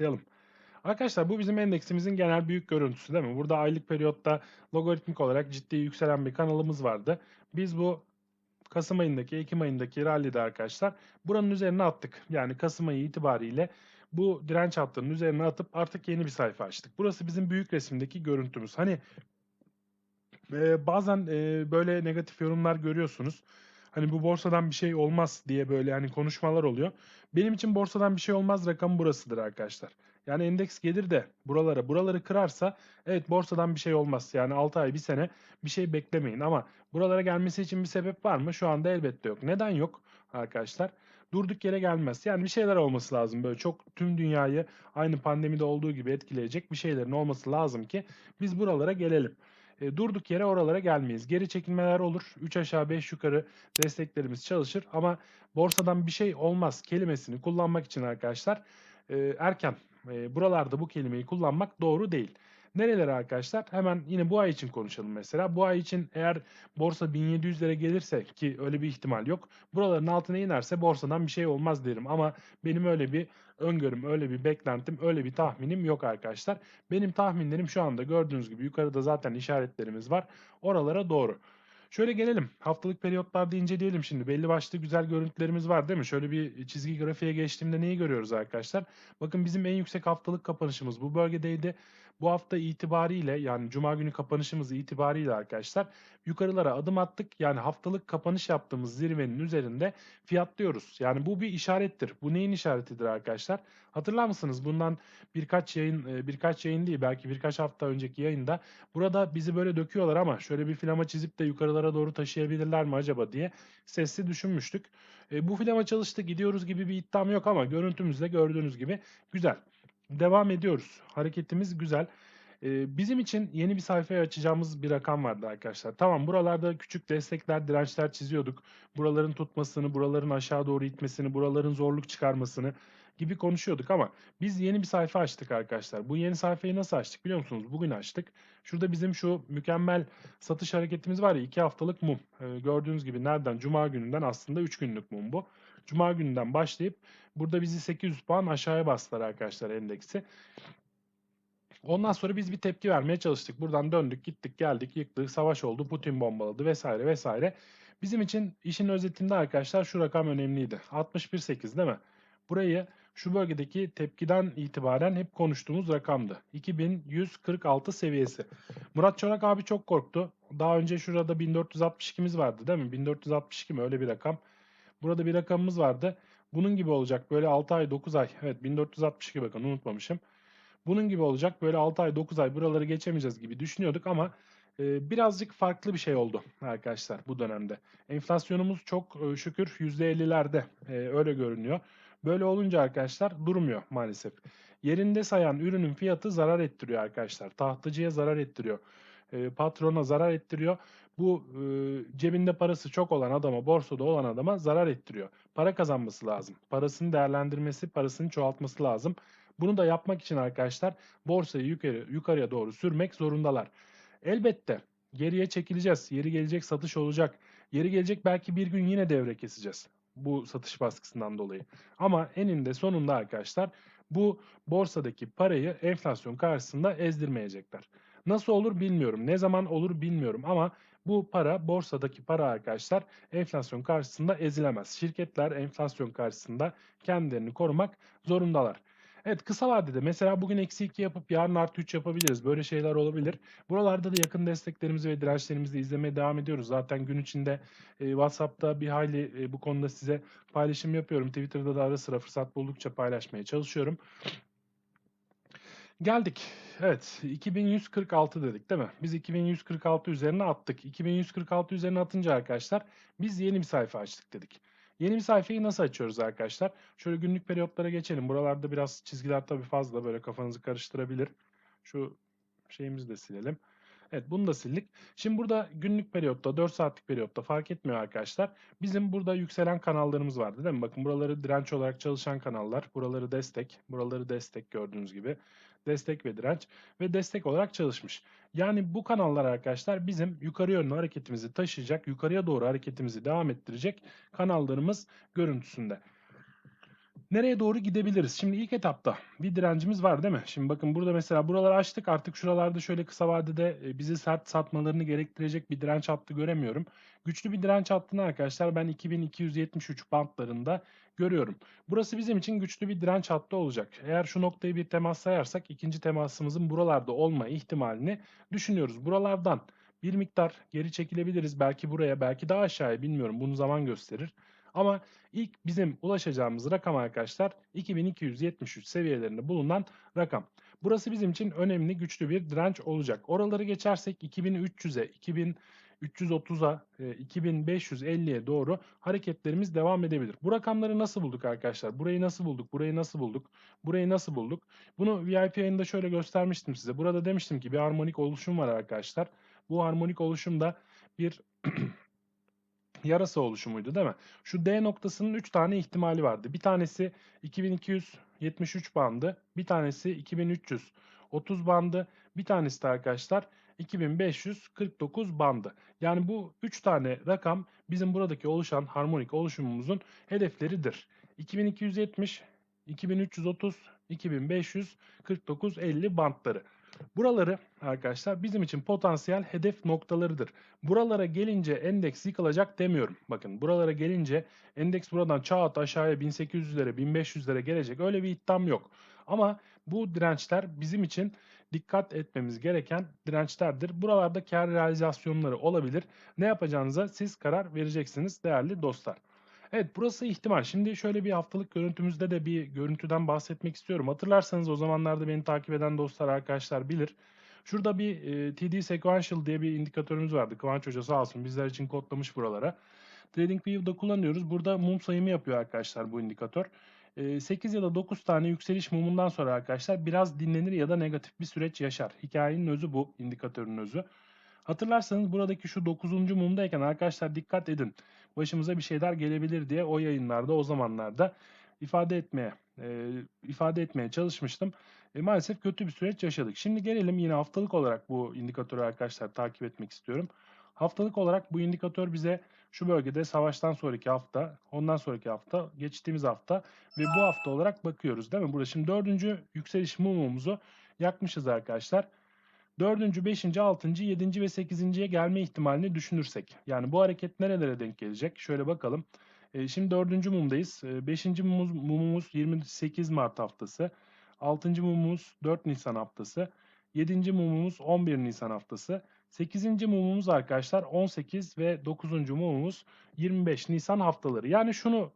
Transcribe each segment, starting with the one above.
başlayalım. Arkadaşlar bu bizim endeksimizin genel büyük görüntüsü değil mi? Burada aylık periyotta logaritmik olarak ciddi yükselen bir kanalımız vardı. Biz bu Kasım ayındaki, Ekim ayındaki rallide arkadaşlar buranın üzerine attık. Yani Kasım ayı itibariyle bu direnç hattının üzerine atıp artık yeni bir sayfa açtık. Burası bizim büyük resimdeki görüntümüz. Hani e, bazen e, böyle negatif yorumlar görüyorsunuz. Hani bu borsadan bir şey olmaz diye böyle hani konuşmalar oluyor. Benim için borsadan bir şey olmaz rakamı burasıdır arkadaşlar. Yani endeks gelir de buralara buraları kırarsa evet borsadan bir şey olmaz. Yani 6 ay bir sene bir şey beklemeyin ama buralara gelmesi için bir sebep var mı? Şu anda elbette yok. Neden yok arkadaşlar? Durduk yere gelmez. Yani bir şeyler olması lazım. Böyle çok tüm dünyayı aynı pandemide olduğu gibi etkileyecek bir şeylerin olması lazım ki biz buralara gelelim. E, durduk yere oralara gelmeyiz. Geri çekilmeler olur. 3 aşağı 5 yukarı desteklerimiz çalışır ama borsadan bir şey olmaz kelimesini kullanmak için arkadaşlar e, erken e, buralarda bu kelimeyi kullanmak doğru değil. Nereleri arkadaşlar? Hemen yine bu ay için konuşalım mesela. Bu ay için eğer borsa 1700'lere gelirse ki öyle bir ihtimal yok. Buraların altına inerse borsadan bir şey olmaz derim. Ama benim öyle bir öngörüm, öyle bir beklentim, öyle bir tahminim yok arkadaşlar. Benim tahminlerim şu anda gördüğünüz gibi yukarıda zaten işaretlerimiz var. Oralara doğru. Şöyle gelelim. Haftalık periyotlarda inceleyelim şimdi. Belli başlı güzel görüntülerimiz var değil mi? Şöyle bir çizgi grafiğe geçtiğimde neyi görüyoruz arkadaşlar? Bakın bizim en yüksek haftalık kapanışımız bu bölgedeydi. Bu hafta itibariyle yani cuma günü kapanışımız itibariyle arkadaşlar yukarılara adım attık. Yani haftalık kapanış yaptığımız zirvenin üzerinde fiyatlıyoruz. Yani bu bir işarettir. Bu neyin işaretidir arkadaşlar? Hatırlar mısınız? Bundan birkaç yayın e, birkaç yayın değil belki birkaç hafta önceki yayında burada bizi böyle döküyorlar ama şöyle bir filama çizip de yukarılara doğru taşıyabilirler mi acaba diye sesli düşünmüştük. E, bu filama çalıştı gidiyoruz gibi bir iddiam yok ama görüntümüzde gördüğünüz gibi güzel. Devam ediyoruz. Hareketimiz güzel. Ee, bizim için yeni bir sayfaya açacağımız bir rakam vardı arkadaşlar. Tamam buralarda küçük destekler, dirençler çiziyorduk. Buraların tutmasını, buraların aşağı doğru itmesini, buraların zorluk çıkarmasını gibi konuşuyorduk ama biz yeni bir sayfa açtık arkadaşlar. Bu yeni sayfayı nasıl açtık biliyor musunuz? Bugün açtık. Şurada bizim şu mükemmel satış hareketimiz var ya 2 haftalık mum. Ee, gördüğünüz gibi nereden? Cuma gününden aslında 3 günlük mum bu. Cuma gününden başlayıp burada bizi 800 puan aşağıya bastılar arkadaşlar endeksi. Ondan sonra biz bir tepki vermeye çalıştık. Buradan döndük, gittik, geldik, yıktık, savaş oldu, Putin bombaladı vesaire vesaire. Bizim için işin özetinde arkadaşlar şu rakam önemliydi. 61.8 değil mi? Burayı şu bölgedeki tepkiden itibaren hep konuştuğumuz rakamdı. 2146 seviyesi. Murat Çorak abi çok korktu. Daha önce şurada 1462'miz vardı değil mi? 1462 mi öyle bir rakam. Burada bir rakamımız vardı. Bunun gibi olacak böyle 6 ay 9 ay. Evet 1462 bakın unutmamışım. Bunun gibi olacak böyle 6 ay 9 ay buraları geçemeyeceğiz gibi düşünüyorduk ama e, birazcık farklı bir şey oldu arkadaşlar bu dönemde. Enflasyonumuz çok e, şükür %50'lerde e, öyle görünüyor. Böyle olunca arkadaşlar durmuyor maalesef. Yerinde sayan ürünün fiyatı zarar ettiriyor arkadaşlar. Tahtıcıya zarar ettiriyor. E, patrona zarar ettiriyor. Bu e, cebinde parası çok olan adama, borsada olan adama zarar ettiriyor. Para kazanması lazım. Parasını değerlendirmesi, parasını çoğaltması lazım. Bunu da yapmak için arkadaşlar borsayı yukarı, yukarıya doğru sürmek zorundalar. Elbette geriye çekileceğiz. Yeri gelecek satış olacak. Yeri gelecek belki bir gün yine devre keseceğiz. Bu satış baskısından dolayı. Ama eninde sonunda arkadaşlar bu borsadaki parayı enflasyon karşısında ezdirmeyecekler. Nasıl olur bilmiyorum. Ne zaman olur bilmiyorum ama bu para borsadaki para arkadaşlar enflasyon karşısında ezilemez. Şirketler enflasyon karşısında kendilerini korumak zorundalar. Evet kısa vadede mesela bugün eksi 2 yapıp yarın artı 3 yapabiliriz. Böyle şeyler olabilir. Buralarda da yakın desteklerimizi ve dirençlerimizi izlemeye devam ediyoruz. Zaten gün içinde e, WhatsApp'ta bir hayli e, bu konuda size paylaşım yapıyorum. Twitter'da da ara sıra fırsat buldukça paylaşmaya çalışıyorum. Geldik. Evet 2146 dedik değil mi? Biz 2146 üzerine attık. 2146 üzerine atınca arkadaşlar biz yeni bir sayfa açtık dedik. Yeni bir sayfayı nasıl açıyoruz arkadaşlar? Şöyle günlük periyotlara geçelim. Buralarda biraz çizgiler tabii fazla böyle kafanızı karıştırabilir. Şu şeyimizi de silelim. Evet bunu da sildik. Şimdi burada günlük periyotta 4 saatlik periyotta fark etmiyor arkadaşlar. Bizim burada yükselen kanallarımız vardı değil mi? Bakın buraları direnç olarak çalışan kanallar. Buraları destek. Buraları destek gördüğünüz gibi destek ve direnç ve destek olarak çalışmış. Yani bu kanallar arkadaşlar bizim yukarı yönlü hareketimizi taşıyacak, yukarıya doğru hareketimizi devam ettirecek kanallarımız görüntüsünde. Nereye doğru gidebiliriz? Şimdi ilk etapta bir direncimiz var değil mi? Şimdi bakın burada mesela buraları açtık artık şuralarda şöyle kısa vadede e, bizi sert satmalarını gerektirecek bir direnç hattı göremiyorum. Güçlü bir direnç hattını arkadaşlar ben 2273 bantlarında görüyorum. Burası bizim için güçlü bir direnç hattı olacak. Eğer şu noktayı bir temas sayarsak ikinci temasımızın buralarda olma ihtimalini düşünüyoruz. Buralardan bir miktar geri çekilebiliriz. Belki buraya belki daha aşağıya bilmiyorum bunu zaman gösterir. Ama ilk bizim ulaşacağımız rakam arkadaşlar 2273 seviyelerinde bulunan rakam. Burası bizim için önemli güçlü bir direnç olacak. Oraları geçersek 2300'e 2330'a 2550'ye doğru hareketlerimiz devam edebilir. Bu rakamları nasıl bulduk arkadaşlar? Burayı nasıl bulduk? Burayı nasıl bulduk? Burayı nasıl bulduk? Bunu VIP yayında şöyle göstermiştim size. Burada demiştim ki bir harmonik oluşum var arkadaşlar. Bu harmonik oluşumda bir yarasa oluşumuydu değil mi? Şu D noktasının 3 tane ihtimali vardı. Bir tanesi 2273 bandı, bir tanesi 2330 bandı, bir tanesi de arkadaşlar 2549 bandı. Yani bu 3 tane rakam bizim buradaki oluşan harmonik oluşumumuzun hedefleridir. 2270, 2330, 2549, 50 bantları. Buraları arkadaşlar bizim için potansiyel hedef noktalarıdır. Buralara gelince endeks yıkılacak demiyorum. Bakın buralara gelince endeks buradan çağat aşağıya 1800'lere 1500'lere gelecek öyle bir iddiam yok. Ama bu dirençler bizim için dikkat etmemiz gereken dirençlerdir. Buralarda kar realizasyonları olabilir. Ne yapacağınıza siz karar vereceksiniz değerli dostlar. Evet burası ihtimal. Şimdi şöyle bir haftalık görüntümüzde de bir görüntüden bahsetmek istiyorum. Hatırlarsanız o zamanlarda beni takip eden dostlar arkadaşlar bilir. Şurada bir e, TD Sequential diye bir indikatörümüz vardı. Kıvanç Hoca sağ olsun bizler için kodlamış buralara. TradingView'da kullanıyoruz. Burada mum sayımı yapıyor arkadaşlar bu indikatör. E, 8 ya da 9 tane yükseliş mumundan sonra arkadaşlar biraz dinlenir ya da negatif bir süreç yaşar. Hikayenin özü bu, indikatörün özü. Hatırlarsanız buradaki şu 9. mumdayken arkadaşlar dikkat edin. Başımıza bir şeyler gelebilir diye o yayınlarda o zamanlarda ifade etmeye e, ifade etmeye çalışmıştım. E, maalesef kötü bir süreç yaşadık. Şimdi gelelim yine haftalık olarak bu indikatörü arkadaşlar takip etmek istiyorum. Haftalık olarak bu indikatör bize şu bölgede savaştan sonraki hafta, ondan sonraki hafta, geçtiğimiz hafta ve bu hafta olarak bakıyoruz değil mi? Burada şimdi dördüncü yükseliş mumumuzu yakmışız arkadaşlar. Dördüncü, beşinci, altıncı, yedinci ve sekizinciye gelme ihtimalini düşünürsek. Yani bu hareket nerelere denk gelecek? Şöyle bakalım. E, şimdi dördüncü mumdayız. E, beşinci mumumuz, mumumuz 28 Mart haftası. Altıncı mumumuz 4 Nisan haftası. Yedinci mumumuz 11 Nisan haftası. Sekizinci mumumuz arkadaşlar 18 ve dokuzuncu mumumuz 25 Nisan haftaları. Yani şunu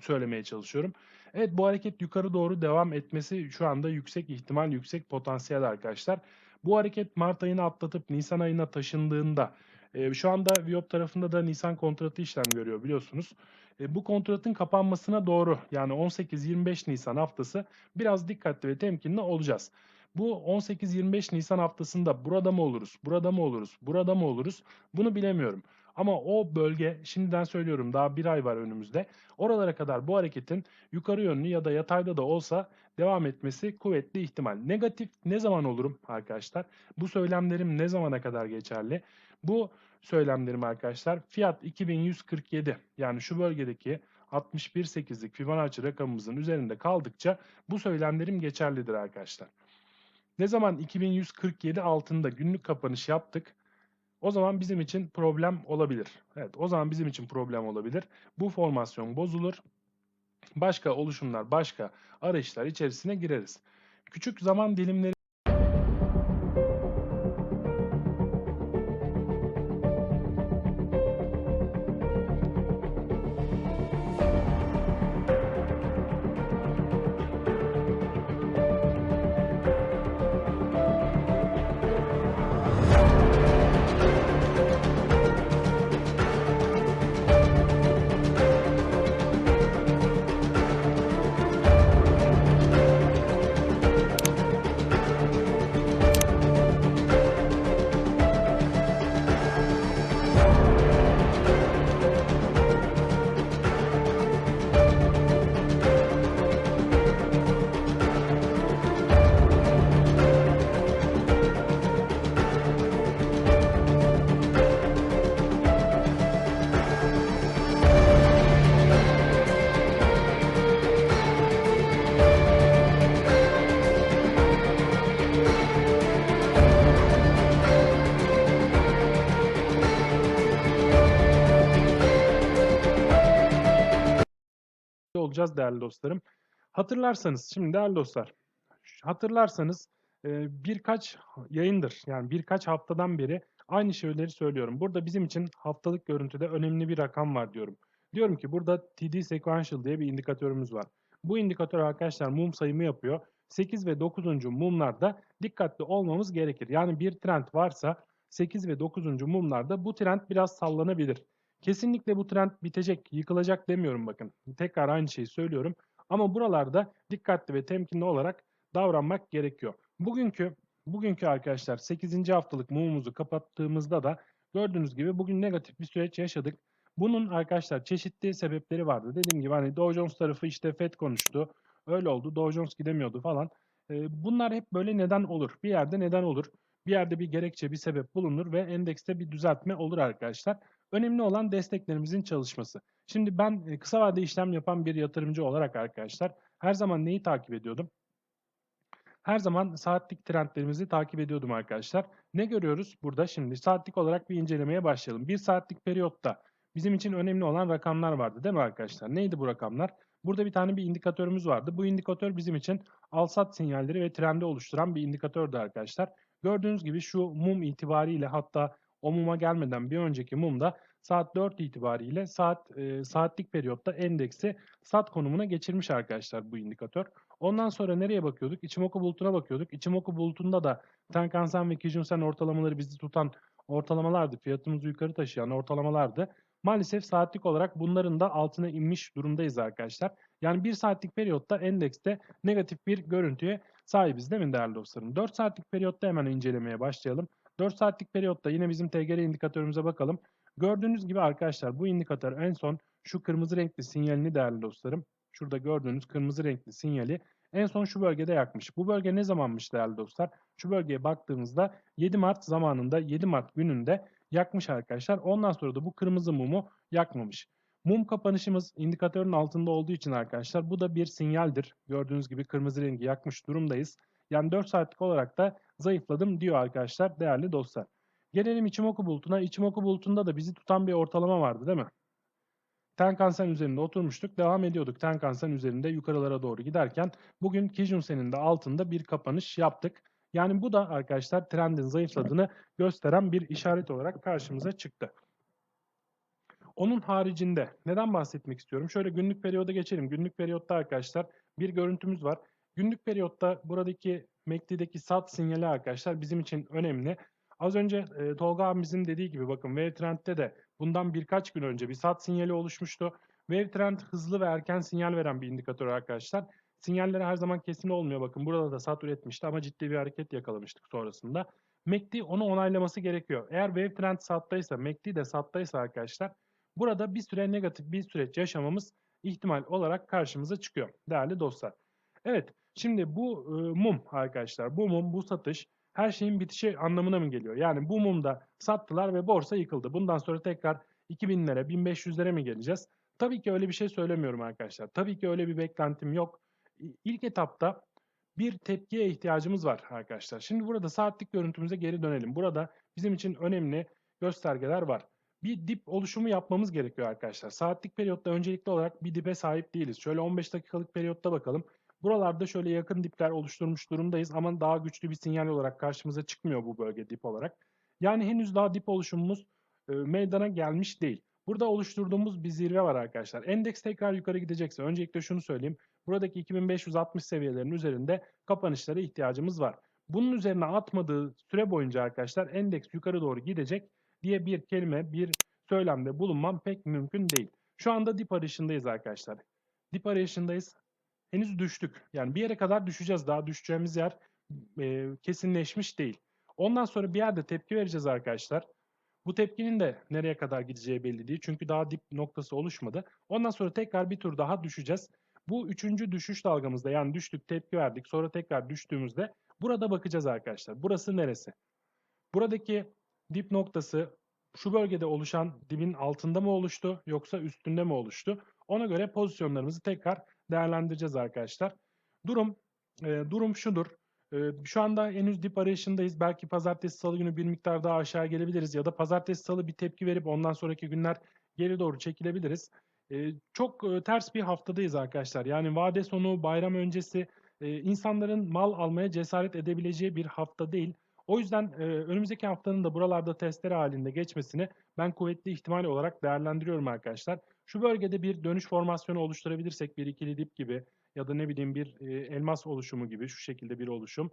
söylemeye çalışıyorum. Evet bu hareket yukarı doğru devam etmesi şu anda yüksek ihtimal, yüksek potansiyel arkadaşlar. Bu hareket Mart ayını atlatıp Nisan ayına taşındığında e, şu anda Viop tarafında da Nisan kontratı işlem görüyor biliyorsunuz. E, bu kontratın kapanmasına doğru yani 18-25 Nisan haftası biraz dikkatli ve temkinli olacağız. Bu 18-25 Nisan haftasında burada mı oluruz, burada mı oluruz, burada mı oluruz bunu bilemiyorum. Ama o bölge şimdiden söylüyorum daha bir ay var önümüzde. Oralara kadar bu hareketin yukarı yönlü ya da yatayda da olsa devam etmesi kuvvetli ihtimal. Negatif ne zaman olurum arkadaşlar? Bu söylemlerim ne zamana kadar geçerli? Bu söylemlerim arkadaşlar fiyat 2147 yani şu bölgedeki 61.8'lik Fibonacci rakamımızın üzerinde kaldıkça bu söylemlerim geçerlidir arkadaşlar. Ne zaman 2147 altında günlük kapanış yaptık? O zaman bizim için problem olabilir. Evet, o zaman bizim için problem olabilir. Bu formasyon bozulur. Başka oluşumlar, başka arayışlar içerisine gireriz. Küçük zaman dilimleri olacağız değerli dostlarım. Hatırlarsanız şimdi değerli dostlar hatırlarsanız e, birkaç yayındır yani birkaç haftadan beri aynı şeyleri söylüyorum. Burada bizim için haftalık görüntüde önemli bir rakam var diyorum. Diyorum ki burada TD Sequential diye bir indikatörümüz var. Bu indikatör arkadaşlar mum sayımı yapıyor. 8 ve 9. mumlarda dikkatli olmamız gerekir. Yani bir trend varsa 8 ve 9. mumlarda bu trend biraz sallanabilir. Kesinlikle bu trend bitecek, yıkılacak demiyorum bakın. Tekrar aynı şeyi söylüyorum. Ama buralarda dikkatli ve temkinli olarak davranmak gerekiyor. Bugünkü bugünkü arkadaşlar 8. haftalık mumumuzu kapattığımızda da gördüğünüz gibi bugün negatif bir süreç yaşadık. Bunun arkadaşlar çeşitli sebepleri vardı. Dediğim gibi hani Dow Jones tarafı işte FED konuştu. Öyle oldu. Dow Jones gidemiyordu falan. Bunlar hep böyle neden olur. Bir yerde neden olur. Bir yerde bir gerekçe, bir sebep bulunur ve endekste bir düzeltme olur arkadaşlar. Önemli olan desteklerimizin çalışması. Şimdi ben kısa vade işlem yapan bir yatırımcı olarak arkadaşlar her zaman neyi takip ediyordum? Her zaman saatlik trendlerimizi takip ediyordum arkadaşlar. Ne görüyoruz burada şimdi? Saatlik olarak bir incelemeye başlayalım. Bir saatlik periyotta bizim için önemli olan rakamlar vardı değil mi arkadaşlar? Neydi bu rakamlar? Burada bir tane bir indikatörümüz vardı. Bu indikatör bizim için al-sat sinyalleri ve trendi oluşturan bir indikatördü arkadaşlar. Gördüğünüz gibi şu mum itibariyle hatta o muma gelmeden bir önceki mumda saat 4 itibariyle saat e, saatlik periyotta endeksi sat konumuna geçirmiş arkadaşlar bu indikatör. Ondan sonra nereye bakıyorduk? İçimoku bulutuna bakıyorduk. İçimoku bulutunda da Tenkan-sen ve Kijun-sen ortalamaları bizi tutan ortalamalardı. Fiyatımızı yukarı taşıyan ortalamalardı. Maalesef saatlik olarak bunların da altına inmiş durumdayız arkadaşlar. Yani bir saatlik periyotta endekste negatif bir görüntüye sahibiz değil mi değerli dostlarım? 4 saatlik periyotta hemen incelemeye başlayalım. 4 saatlik periyotta yine bizim TGR indikatörümüze bakalım. Gördüğünüz gibi arkadaşlar bu indikatör en son şu kırmızı renkli sinyalini değerli dostlarım. Şurada gördüğünüz kırmızı renkli sinyali en son şu bölgede yakmış. Bu bölge ne zamanmış değerli dostlar? Şu bölgeye baktığımızda 7 Mart zamanında 7 Mart gününde yakmış arkadaşlar. Ondan sonra da bu kırmızı mumu yakmamış. Mum kapanışımız indikatörün altında olduğu için arkadaşlar bu da bir sinyaldir. Gördüğünüz gibi kırmızı rengi yakmış durumdayız. Yani 4 saatlik olarak da zayıfladım diyor arkadaşlar değerli dostlar. Gelelim Ichimoku bulutuna. Ichimoku bulutunda da bizi tutan bir ortalama vardı değil mi? Tenkan-sen üzerinde oturmuştuk. Devam ediyorduk Tenkan-sen üzerinde yukarılara doğru giderken bugün Kijun-sen'in de altında bir kapanış yaptık. Yani bu da arkadaşlar trendin zayıfladığını gösteren bir işaret olarak karşımıza çıktı. Onun haricinde neden bahsetmek istiyorum? Şöyle günlük periyoda geçelim. Günlük periyotta arkadaşlar bir görüntümüz var. Günlük periyotta buradaki MACD'deki sat sinyali arkadaşlar bizim için önemli. Az önce e, Tolga abimizin dediği gibi bakın Wave Trend'de de bundan birkaç gün önce bir sat sinyali oluşmuştu. Wave Trend hızlı ve erken sinyal veren bir indikatör arkadaşlar. Sinyalleri her zaman kesin olmuyor. Bakın burada da sat üretmişti ama ciddi bir hareket yakalamıştık sonrasında. MACD onu onaylaması gerekiyor. Eğer Wave Trend sattaysa, MACD de sattaysa arkadaşlar burada bir süre negatif bir süreç yaşamamız ihtimal olarak karşımıza çıkıyor değerli dostlar. Evet şimdi bu e, mum arkadaşlar bu mum bu satış her şeyin bitişi anlamına mı geliyor? Yani bu mumda sattılar ve borsa yıkıldı. Bundan sonra tekrar 2000'lere 1500'lere mi geleceğiz? Tabii ki öyle bir şey söylemiyorum arkadaşlar. Tabii ki öyle bir beklentim yok. İlk etapta bir tepkiye ihtiyacımız var arkadaşlar. Şimdi burada saatlik görüntümüze geri dönelim. Burada bizim için önemli göstergeler var. Bir dip oluşumu yapmamız gerekiyor arkadaşlar. Saatlik periyotta öncelikli olarak bir dibe sahip değiliz. Şöyle 15 dakikalık periyotta bakalım. Buralarda şöyle yakın dipler oluşturmuş durumdayız ama daha güçlü bir sinyal olarak karşımıza çıkmıyor bu bölge dip olarak. Yani henüz daha dip oluşumumuz e, meydana gelmiş değil. Burada oluşturduğumuz bir zirve var arkadaşlar. Endeks tekrar yukarı gidecekse öncelikle şunu söyleyeyim. Buradaki 2560 seviyelerinin üzerinde kapanışlara ihtiyacımız var. Bunun üzerine atmadığı süre boyunca arkadaşlar endeks yukarı doğru gidecek diye bir kelime, bir söylemde bulunmam pek mümkün değil. Şu anda dip arayışındayız arkadaşlar. Dip arayışındayız henüz düştük. Yani bir yere kadar düşeceğiz. Daha düşeceğimiz yer e, kesinleşmiş değil. Ondan sonra bir yerde tepki vereceğiz arkadaşlar. Bu tepkinin de nereye kadar gideceği belli değil. Çünkü daha dip noktası oluşmadı. Ondan sonra tekrar bir tur daha düşeceğiz. Bu üçüncü düşüş dalgamızda yani düştük tepki verdik sonra tekrar düştüğümüzde burada bakacağız arkadaşlar. Burası neresi? Buradaki dip noktası şu bölgede oluşan dibin altında mı oluştu yoksa üstünde mi oluştu? Ona göre pozisyonlarımızı tekrar değerlendireceğiz arkadaşlar. Durum e, durum şudur. E, şu anda henüz dip arayışındayız. Belki pazartesi salı günü bir miktar daha aşağı gelebiliriz ya da pazartesi salı bir tepki verip ondan sonraki günler geri doğru çekilebiliriz. Ee, çok e, ters bir haftadayız arkadaşlar. Yani vade sonu, bayram öncesi e, insanların mal almaya cesaret edebileceği bir hafta değil. O yüzden e, önümüzdeki haftanın da buralarda testleri halinde geçmesini ben kuvvetli ihtimal olarak değerlendiriyorum arkadaşlar. Şu bölgede bir dönüş formasyonu oluşturabilirsek bir ikili dip gibi ya da ne bileyim bir e, elmas oluşumu gibi şu şekilde bir oluşum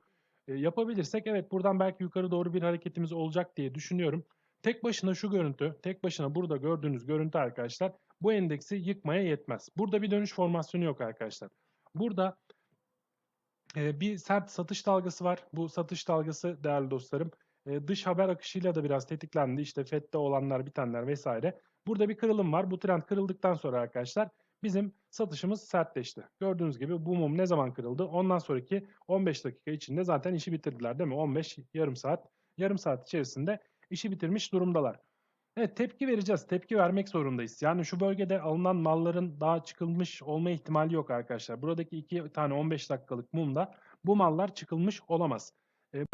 e, yapabilirsek evet buradan belki yukarı doğru bir hareketimiz olacak diye düşünüyorum. Tek başına şu görüntü, tek başına burada gördüğünüz görüntü arkadaşlar bu endeksi yıkmaya yetmez. Burada bir dönüş formasyonu yok arkadaşlar. Burada e, bir sert satış dalgası var. Bu satış dalgası değerli dostlarım e, dış haber akışıyla da biraz tetiklendi. İşte FED'de olanlar, bitenler vesaire. Burada bir kırılım var. Bu trend kırıldıktan sonra arkadaşlar bizim satışımız sertleşti. Gördüğünüz gibi bu mum ne zaman kırıldı? Ondan sonraki 15 dakika içinde zaten işi bitirdiler değil mi? 15 yarım saat. Yarım saat içerisinde işi bitirmiş durumdalar. Evet tepki vereceğiz. Tepki vermek zorundayız. Yani şu bölgede alınan malların daha çıkılmış olma ihtimali yok arkadaşlar. Buradaki iki tane 15 dakikalık mumda bu mallar çıkılmış olamaz. Ee,